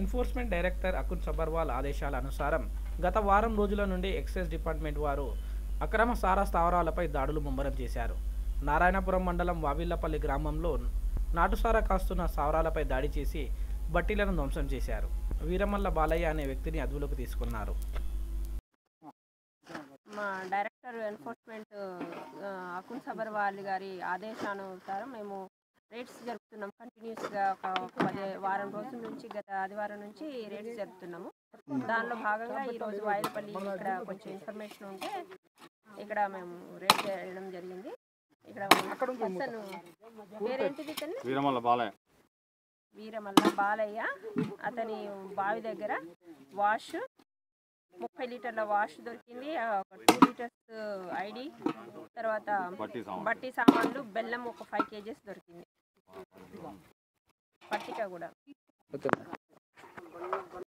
Enforcement director Akun Sabharwal ఆదేశాల అనుసారం గత వారం రోజుల నుండి ఎక్సైజ్ డిపార్ట్మెంట్ వారు అక్రమ సారా స్థావరాలపై దాడులు ముమ్మరం చేశారు. నారాయణపురం మండలం వావిల్లపల్లి గ్రామంలో నాటుసారా కాస్తున్న స్థావరాలపై దాడి చేసి బట్టీలను ధ్వంసం చేశారు. వీరమల్ల బాలయ్య అనే వ్యక్తిని అదుపులోకి తీసుకున్నారు. మా డైరెక్టర్ ఎన్ఫోర్స్మెంట్ అకున్ సబర్వాల్ గారి ఆదేశానుసారం మేము రేట్స్ జరుపుతున్నాం. కంటిన్యూస్గా ఒక ఒక పది వారం రోజుల నుంచి గత ఆదివారం నుంచి రేట్స్ జరుపుతున్నాము. దానిలో భాగంగా ఈరోజు వాయిలపల్లి ఇక్కడ కొంచెం ఇన్ఫర్మేషన్ ఉంటే ఇక్కడ మేము రేట్ చేయడం జరిగింది. ఇక్కడ పర్సన్ పేరేంటిది వీరమల్ల బాలయ్య. వీరమల్ల బాలయ్య. అతని బావి దగ్గర వాష్ ముప్పై లీటర్ల వాష్ దొరికింది. ఒక టూ లీటర్స్ ఐడి తర్వాత బట్టి సామాన్లు బెల్లం ఒక ఫైవ్ కేజెస్ దొరికింది. పట్టిక కూడా